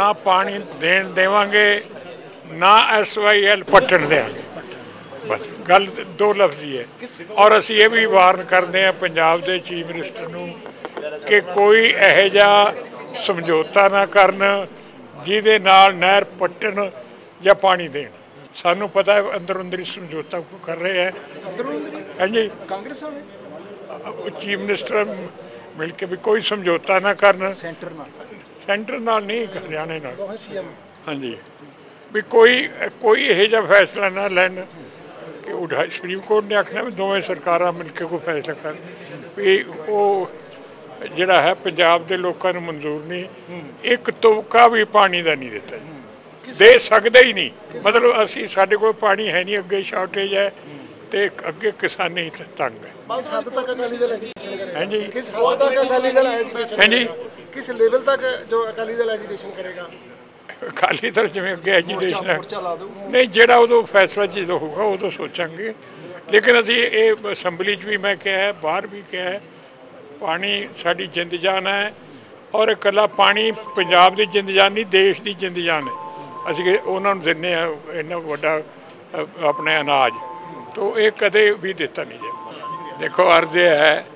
ਨਾ ਪਾਣੀ ਦੇਣ ਦੇਵਾਂਗੇ ਨਾ ਐਸਵਾਈਐਲ ਪੱਟਣ ਦੇਵਾਂਗੇ। ਬਸ ਗੱਲ ਦੋ ਲਫ਼ਜ਼ੀ ਹੈ। ਔਰ ਅਸੀਂ ਇਹ ਵੀ ਵਾਰਨ ਕਰਦੇ ਹਾਂ ਪੰਜਾਬ ਦੇ ਚੀਫ ਮਿਨਿਸਟਰ ਨੂੰ ਕਿ ਕੋਈ ਇਹੋ ਜਿਹਾ ਸਮਝੌਤਾ ਨਾ ਕਰਨ ਜਿਹਦੇ ਨਾਲ ਨਹਿਰ ਪੱਟਣ ਜਾਂ ਪਾਣੀ ਦੇਣ। ਸਾਨੂੰ ਪਤਾ ਹੈ ਅੰਦਰ ਅੰਦਰ ਹੀ ਸਮਝੌਤਾ ਕਰ ਰਹੇ ਹੈ। ਹਾਂਜੀ। ਕਾਂਗਰਸ ਵਾਲੇ? ਚੀਫ ਮਿਨਿਸਟਰ ਮਿਲ ਕੇ ਵੀ ਕੋਈ ਸਮਝੌਤਾ ਨਾ ਕਰਨ। ਸੈਂਟਰ ਨਾਲ। ਸੈਂਟਰ ਨਾਲ ਨਹੀਂ ਹਰਿਆਣੇ ਨਾਲ। ਹਾਂਜੀ। ਵੀ ਕੋਈ ਕੋਈ ਇਹੋ ਜਿਹਾ ਫੈਸਲਾ ਨਾ ਲੈਣ ਕਿ ਉਹ ਢਾਈ- ਸੁਪਰੀਮ ਕੋਰਟ ਨੇ ਆਖਣਾ ਵੀ ਦੋਵੇਂ ਸਰਕਾਰਾਂ ਮਿਲ ਕੇ ਕੋਈ ਫੈਸਲਾ ਕਰਨ। ਵੀ ਉਹ ਜਿਹੜਾ ਹੈ ਪੰਜਾਬ ਦੇ ਲੋਕਾਂ ਨੂੰ ਮਨਜ਼ੂਰ ਨਹੀਂ। ਇੱਕ ਤੁਪਕਾ ਵੀ ਪਾਣੀ ਦਾ ਨਹੀਂ ਦਿੱਤਾ। ਦੇ ਸਕਦੇ ਹੀ ਨਹੀਂ। ਮਤਲਬ ਅਸੀਂ ਸਾਡੇ ਕੋਲ ਪਾਣੀ ਹੈ ਨਹੀਂ ਅੱਗੇ ਸ਼ਾਰਟੇਜ ਹੈ। ਤੇ ਅੱਗੇ ਕਿਸਾਨੀ ਤ- ਤੰਗ ਹੈ। ਕਿਸ ਹੱਦ ਤੱਕ ਅਕਾਲੀ ਦਲ ਐਜੀਟੇਸ਼ਨ ਕਰੇਗਾ ਹਾਂਜੀ। ਕਿਸ ਹੱਦ ਤੱਕ ਅਕਾਲੀ ਦਲ ਐਜੀਟੇਸ਼ਨ ਹਾਂਜੀ। ਕਿਸ ਲੈਵਲ ਤੱਕ ਜੋ ਅਕਾਲੀ ਦਲ ਐਜੀਟੇਸ਼ਨ ਕਰੇਗਾ? ਅਕਾਲੀ ਦਲ ਜਿਵੇਂ ਅੱਗੇ ਐਜੀਟੇਸ਼ਨ ਹੈ। ਨਹੀਂ ਜਿਹੜਾ ਉਦੋਂ ਫੈਸਲਾ ਜਦੋਂ ਹੋਊਗਾ ਉਦੋਂ ਸੋਚਾਂਗੇ। ਲੇਕਿਨ ਅਸੀਂ ਇਹ ਅਸੈਂਬਲੀ 'ਚ ਵੀ ਮੈਂ ਕਿਹਾ ਹੈ ਬਾਹਰ ਵੀ ਕਿਹਾ ਹੈ ਪਾਣੀ ਸਾਡੀ ਜਿੰਦ ਜਾਨ ਹੈ ਔਰ ਇਕੱਲਾ ਪਾਣੀ ਪੰਜਾਬ ਦੀ ਜਿੰਦ ਜਾਨ ਨਹੀਂ ਦੇਸ਼ ਦੀ ਜਿੰਦ ਜਾਨ ਹੈ। ਅਸੀਂ ਉਹਨਾਂ ਨੂੰ ਦਿੰਨੇ ਆ ਇੰਨਾ ਵੱਡਾ ਆਪਣੇ ਅਨਾਜ। ਤੋਂ ਇਹ ਕਦੇ ਵੀ ਦਿੱਤਾ ਨਹੀਂ ਜਾ ਦੇਖੋ, ਅਰਜ਼ ਇਹ ਹੈ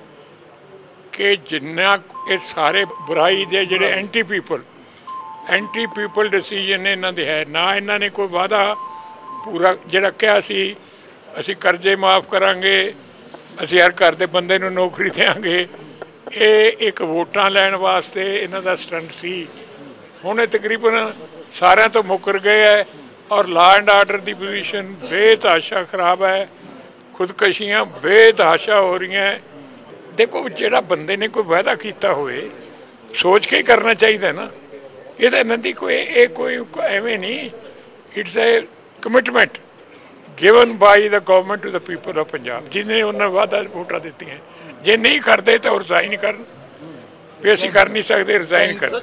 ਕਿ ਜਿੰਨਾ ਇਹ ਸਾਰੇ ਬੁਰਾਈ ਦੇ ਜਿਹੜੇ anti people anti people decision ਇਹਨਾਂ ਦੇ ਹੈ। ਨਾ ਇਹਨਾਂ ਨੇ ਕੋਈ ਵਾਦਾ ਪੂਰਾ ਜਿਹੜਾ ਕਿਹਾ ਸੀ, ਅਸੀਂ ਕਰਜ਼ੇ ਮਾਫ ਕਰਾਂਗੇ, ਅਸੀਂ ਹਰ ਘਰ ਦੇ ਬੰਦੇ ਨੂੰ ਨੌਕਰੀ ਦੇਵਾਂਗੇ। ਇਹ ਇੱਕ ਵੋਟਾਂ ਲੈਣ ਵਾਸਤੇ ਇਹਨਾਂ ਦਾ ਸਟੰਟ ਸੀ। ਹੁਣ ਇਹ ਤਕਰੀਬਨ ਸਾਰਿਆਂ ਤੋਂ ਮੁੱਕਰ ਗਏ ਹੈ। ਔਰ ਲਾ ਐਂਡ ਆਰਡਰ ਦੀ ਪੋਜੀਸ਼ਨ ਬੇਤਹਾਸ਼ਾ ਖਰਾਬ ਹੈ ਖੁਦਕਸ਼ੀਆਂ ਬੇਤਹਾਸ਼ਾ ਹੋ ਰਹੀਆਂ। ਦੇਖੋ ਜਿਹੜਾ ਬੰਦੇ ਨੇ ਕੋਈ ਵਾਅਦਾ ਕੀਤਾ ਹੋਵੇ ਸੋਚ ਕੇ ਹੀ ਕਰਨਾ ਚਾਹੀਦਾ ਨਾ। ਇਹਦਾ ਨੰਦੀ ਕੋਈ ਇਹ ਕੋਈ ਐਵੇਂ ਨਹੀਂ it's a commitment given by the government to the people of Punjab ਜਿਹਨੇ ਉਹਨਾਂ ਵਾਅਦਾ ਵੋਟਾਂ ਦਿੱਤੀਆਂ। ਜੇ ਨਹੀਂ ਕਰਦੇ ਤਾਂ ਰਿਜ਼ਾਈਨ ਕਰਨ। ਵੀ ਅਸੀਂ ਕਰ ਨਹੀਂ ਸਕਦੇ ਰਿਜ਼ਾਈਨ ਕਰ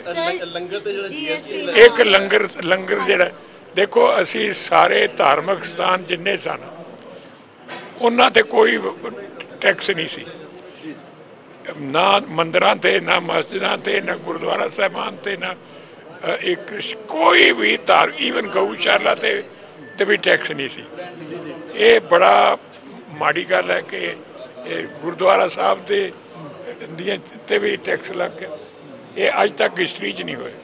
ਇੱਕ ਲੰਗਰ ਲੰਗਰ ਜਿਹੜਾ ਦੇਖੋ, ਅਸੀਂ ਸਾਰੇ ਧਾਰਮਿਕ ਸਥਾਨ ਜਿੰਨੇ ਸਨ, ਉਹਨਾਂ ਤੇ ਕੋਈ ਟੈਕਸ ਨਹੀਂ ਸੀ। ਨਾ ਮੰਦਰਾਂ ਤੇ, ਨਾ ਮਸਜਿਦਾਂ ਤੇ, ਨਾ ਗੁਰਦੁਆਰਾ ਸਾਹਿਬਾਨ ਤੇ, ਨਾ ਇੱਕ ਕੋਈ ਵੀ ਧਾਰ ਈਵਨ ਗਊਸ਼ਾਲਾ ਤੇ ਤੇ ਵੀ ਟੈਕਸ ਨਹੀਂ ਸੀ। ਇਹ ਬੜਾ ਮਾੜੀ ਗੱਲ ਹੈ ਕਿ ਇਹ ਗੁਰਦੁਆਰਾ ਸਾਹਿਬ ਦੇ, ਦੀਆਂ ਤੇ ਵੀ ਟੈਕਸ ਲੱਗ ਗਿਆ। ਇਹ ਅੱਜ ਤੱਕ ਹਿਸਟਰੀ 'ਚ ਨਹੀਂ ਹੋਇਆ।